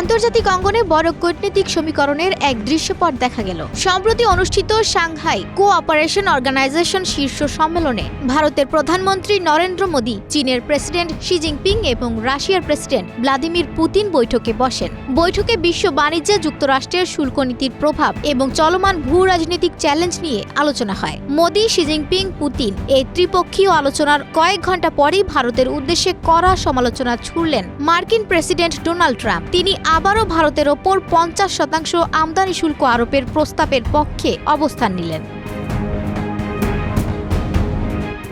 আন্তর্জাতিক অঙ্গনে বড় কূটনৈতিক সমীকরণের এক দৃশ্যপট দেখা গেল। সম্প্রতি অনুষ্ঠিত সাংহাই কোঅপারেশন অর্গানাইজেশন শীর্ষ সম্মেলনে ভারতের প্রধানমন্ত্রী নরেন্দ্র মোদী, চীনের প্রেসিডেন্ট শি জিনপিং এবং রাশিয়ার প্রেসিডেন্ট ভ্লাদিমির পুতিন বৈঠকে বসেন। বৈঠকে বিশ্ব বাণিজ্যে, যুক্তরাষ্ট্রের শুল্ক নীতির প্রভাব এবং চলমান ভূ রাজনৈতিক চ্যালেঞ্জ নিয়ে আলোচনা হয়। মোদী, শি জিনপিং, পুতিন এই ত্রিপক্ষীয় আলোচনার কয়েক ঘণ্টা পরেই ভারতের উদ্দেশ্যে কড়া সমালোচনা ছুড়লেন মার্কিন প্রেসিডেন্ট ডোনাল্ড ট্রাম্প। তিনি আবারও ভারতের ওপর পঞ্চাশ শতাংশ আমদানি শুল্ক আরোপের প্রস্তাবের পক্ষে অবস্থান নিলেন।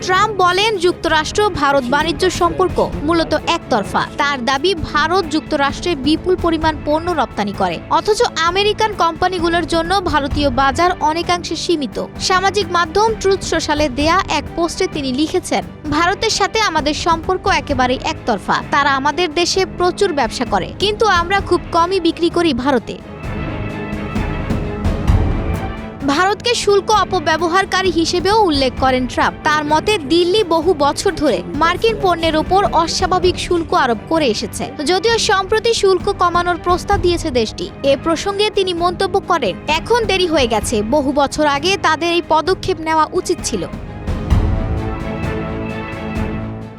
ট্রাম্প বলেন যুক্তরাষ্ট্র ভারত বাণিজ্য সম্পর্ক মূলত একতরফা। তার দাবি, ভারত যুক্তরাষ্ট্রে বিপুল পরিমাণ পণ্য রপ্তানি করে। অথচ আমেরিকান কোম্পানিগুলোর জন্য ভারতীয় বাজার অনেকাংশে সীমিত। সামাজিক মাধ্যম ট্রুথ সোশ্যালে দেয়া এক পোস্টে তিনি লিখেছেন, ভারতের সাথে আমাদের সম্পর্ক একেবারেই একতরফা। তারা আমাদের দেশে প্রচুর ব্যবসা করে। কিন্তু আমরা খুব কমই বিক্রি করি ভারতে। ভারতকে শুল্ক অপব্যবহারকারী হিসেবেও উল্লেখ করেন ট্রাম্প। তার মতে, দিল্লি বহু বছর ধরে মার্কিন পণ্যের ওপর অস্বাভাবিক শুল্ক আরোপ করে এসেছে। যদিও সম্প্রতি শুল্ক কমানোর প্রস্তাব দিয়েছে দেশটি, এ প্রসঙ্গে তিনি মন্তব্য করেন, এখন দেরি হয়ে গেছে। বহু বছর আগে তাদের এই পদক্ষেপ নেওয়া উচিত ছিল।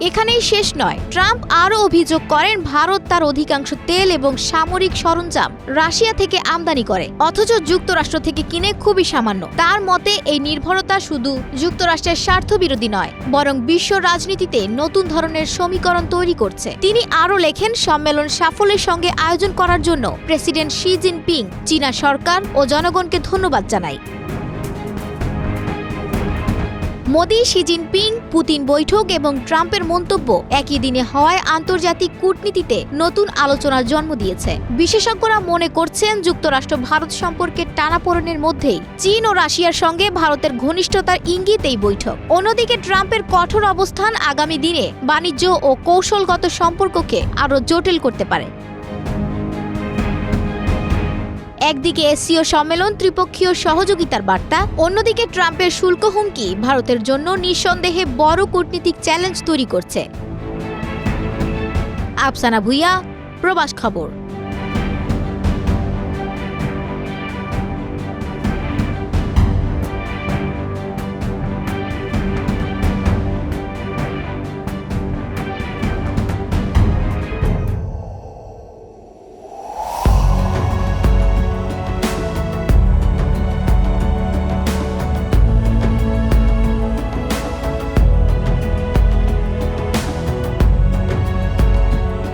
এখানেই শেষ নয়। ট্রাম্প আরও অভিযোগ করেন, ভারত তার অধিকাংশ তেল এবং সামরিক সরঞ্জাম রাশিয়া থেকে আমদানি করে, অথচ যুক্তরাষ্ট্র থেকে কিনে খুবই সামান্য। তার মতে, এই নির্ভরতা শুধু যুক্তরাষ্ট্রের স্বার্থবিরোধী নয়, বরং বিশ্ব রাজনীতিতে নতুন ধরনের সমীকরণ তৈরি করছে। তিনি আরও লেখেন, সম্মেলন সাফল্যের সঙ্গে আয়োজন করার জন্য প্রেসিডেন্ট শি জিনপিং, চীনা সরকার ও জনগণকে ধন্যবাদ জানাই। মোদি, শি জিনপিং, পুতিন বৈঠক এবং ট্রাম্পের মন্তব্য একই দিনে হওয়ায় আন্তর্জাতিক কূটনীতিতে নতুন আলোচনার জন্ম দিয়েছে। বিশেষজ্ঞরা মনে করছেন যুক্তরাষ্ট্র ভারত সম্পর্কের টানাপোড়েনের মধ্যেই চীন ও রাশিয়ার সঙ্গে ভারতের ঘনিষ্ঠতার ইঙ্গিত এই বৈঠক। অন্যদিকে ট্রাম্পের কঠোর অবস্থান আগামী দিনে বাণিজ্য ও কৌশলগত সম্পর্ককে আরও জটিল করতে পারে। একদিকে এসিও সম্মেলন, ত্রিপক্ষীয় সহযোগিতার বার্তা, অন্যদিকে ট্রাম্পের শুল্ক হুমকি, ভারতের জন্য নিঃসন্দেহে বড় কূটনীতিক চ্যালেঞ্জ তৈরি করছে। আফসানা ভুইয়া, প্রবাস খবর।